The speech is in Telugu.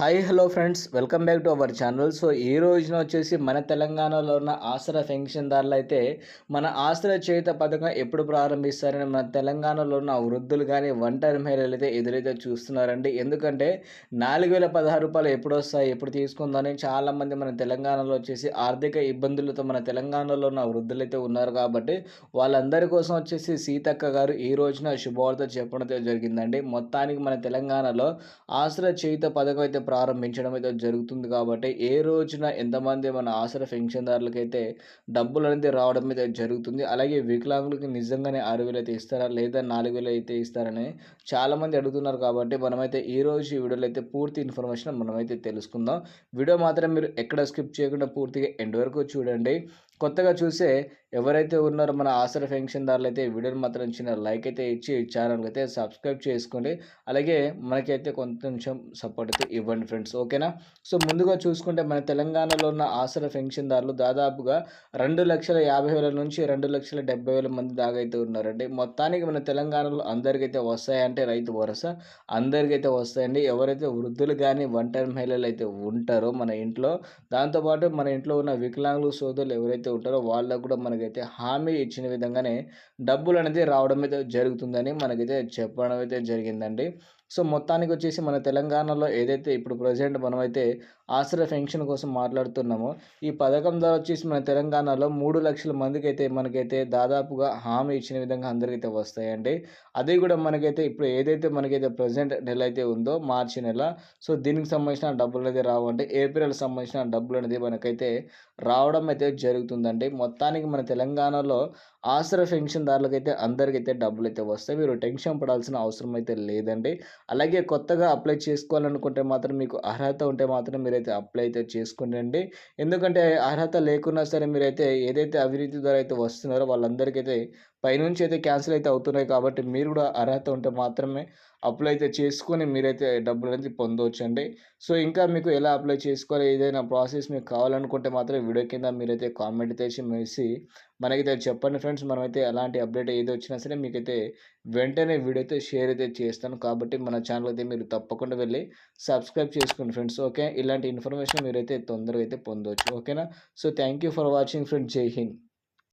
Hi hello friends welcome back to our channel so ఈ రోజున వచ్చేసి మన తెలంగాణలో ఉన్న ఆసరా పెన్షన్దారులు అయితే మన ఆసరా చేత పథకం ఎప్పుడు ప్రారంభిస్తారని మన తెలంగాణలో ఉన్న వృద్ధులు కానీ ఒంటరి మహిళలు అయితే ఎదురైతే చూస్తున్నారండి. ఎందుకంటే నాలుగు వేల పదహారు రూపాయలు ఎప్పుడు వస్తాయి ఎప్పుడు తీసుకుందని చాలామంది మన తెలంగాణలో వచ్చేసి ఆర్థిక ఇబ్బందులతో మన తెలంగాణలో ఉన్న వృద్ధులు అయితే ఉన్నారు కాబట్టి వాళ్ళందరి కోసం వచ్చేసి సీతక్క గారు ఈ రోజున శుభవార్త చెప్పడం జరిగిందండి. మొత్తానికి మన తెలంగాణలో ఆసరా చేయుత పథకం అయితే ప్రారంభించడం అయితే జరుగుతుంది కాబట్టి ఏ రోజున ఎంతమంది మన ఆసర పెన్షన్దారులకైతే అయితే డబ్బులు అనేది రావడం అయితే జరుగుతుంది అలాగే వికలాంగులకి నిజంగానే ఆరు వేలు అయితే ఇస్తారా లేదా నాలుగు వేలు అయితే ఇస్తారని చాలామంది అడుగుతున్నారు కాబట్టి మనమైతే ఈ రోజు ఈ వీడియోలో అయితే పూర్తి ఇన్ఫర్మేషన్ మనమైతే తెలుసుకుందాం. వీడియో మాత్రం మీరు ఎక్కడ స్కిప్ చేయకుండా పూర్తిగా ఎండ్ వరకు చూడండి. కొత్తగా చూసే ఎవరైతే ఉన్నారో మన ఆసర పెన్షన్దారులు అయితే వీడియోని మాత్రం చిన్న లైక్ అయితే ఇచ్చి ఛానల్కి అయితే సబ్స్క్రైబ్ చేసుకోండి. అలాగే మనకైతే కొంచెం సపోర్ట్ అయితే ఇవ్వండి ఫ్రెండ్స్. ఓకేనా? సో ముందుగా చూసుకుంటే మన తెలంగాణలో ఉన్న ఆసర పెన్షన్దారులు దాదాపుగా రెండు లక్షల యాభై వేల నుంచి రెండు లక్షల డెబ్బై వేల మంది దాకా అయితే ఉన్నారండి. మొత్తానికి మన తెలంగాణలో అందరికైతే వస్తాయంటే రైతు భరోసా అందరికైతే వస్తాయండి. ఎవరైతే వృద్ధులు కానీ ఒంటరి మహిళలు అయితే ఉంటారో మన ఇంట్లో దాంతోపాటు మన ఇంట్లో ఉన్న వికలాంగులు సోదరులు ఎవరైతే ఉంటారో వాళ్ళకు కూడా మనకైతే హామీ ఇచ్చిన విధంగానే డబ్బులు అనేది రావడం అయితే జరుగుతుందని మనకైతే చెప్పడం అయితే జరిగిందండి. సో మొత్తానికి వచ్చేసి మన తెలంగాణలో ఏదైతే ఇప్పుడు ప్రజెంట్ మనమైతే ఆశ్రయ పెన్షన్ కోసం మాట్లాడుతున్నామో ఈ పథకం ద్వారా వచ్చేసి మన తెలంగాణలో మూడు లక్షల మందికి అయితే మనకైతే దాదాపుగా హామీ ఇచ్చిన విధంగా అందరికైతే వస్తాయండి. అది కూడా మనకైతే ఇప్పుడు ఏదైతే మనకైతే ప్రజెంట్ నెల అయితే ఉందో మార్చి నెల సో దీనికి సంబంధించిన డబ్బులు అనేది రావంటే ఏప్రిల్ సంబంధించిన డబ్బులు అనేది మనకైతే రావడం అయితే జరుగుతుందండి. మొత్తానికి మన తెలంగాణలో ఆశ్రయ పెన్షన్దారులకైతే దారులకైతే అందరికైతే డబ్బులు అయితే వస్తాయి. మీరు టెన్షన్ పడాల్సిన అవసరం అయితే లేదండి. అలాగే కొత్తగా అప్లై చేసుకోవాలనుకుంటే మాత్రం మీకు అర్హత ఉంటే మాత్రం మీరైతే అప్లై అయితే చేసుకోండి ఎందుకంటే అర్హత లేకున్నా సరే మీరైతే ఏదైతే అవినీతి ద్వారా అయితే వస్తున్నారో వాళ్ళందరికైతే పైనుంచి అయితే క్యాన్సిల్ అయితే అవుతున్నాయి కాబట్టి మీరు కూడా అర్హత ఉంటే మాత్రమే అప్లై అయితే చేసుకొని మీరైతే డబ్బులు అనేది పొందవచ్చు అండి సో ఇంకా మీకు ఎలా అప్లై చేసుకోవాలి? ఏదైనా ప్రాసెస్ మీకు కావాలనుకుంటే మాత్రం వీడియో కింద మీరైతే కామెంట్ చేసి వేసి మనకైతే చెప్పండి ఫ్రెండ్స్. మనమైతే ఎలాంటి అప్డేట్ ఏది వచ్చినా సరే మీకైతే వెంటనే వీడియో అయితే షేర్ అయితే చేస్తాను. కాబట్టి మన ఛానల్ అయితే మీరు తప్పకుండా వెళ్ళి సబ్స్క్రైబ్ చేసుకోండి ఫ్రెండ్స్. ఓకే? ఇలాంటి ఇన్ఫర్మేషన్ మీరైతే తొందరగా అయితే పొందవచ్చు ఓకేనా? So thank you for watching friends. జై హింద్.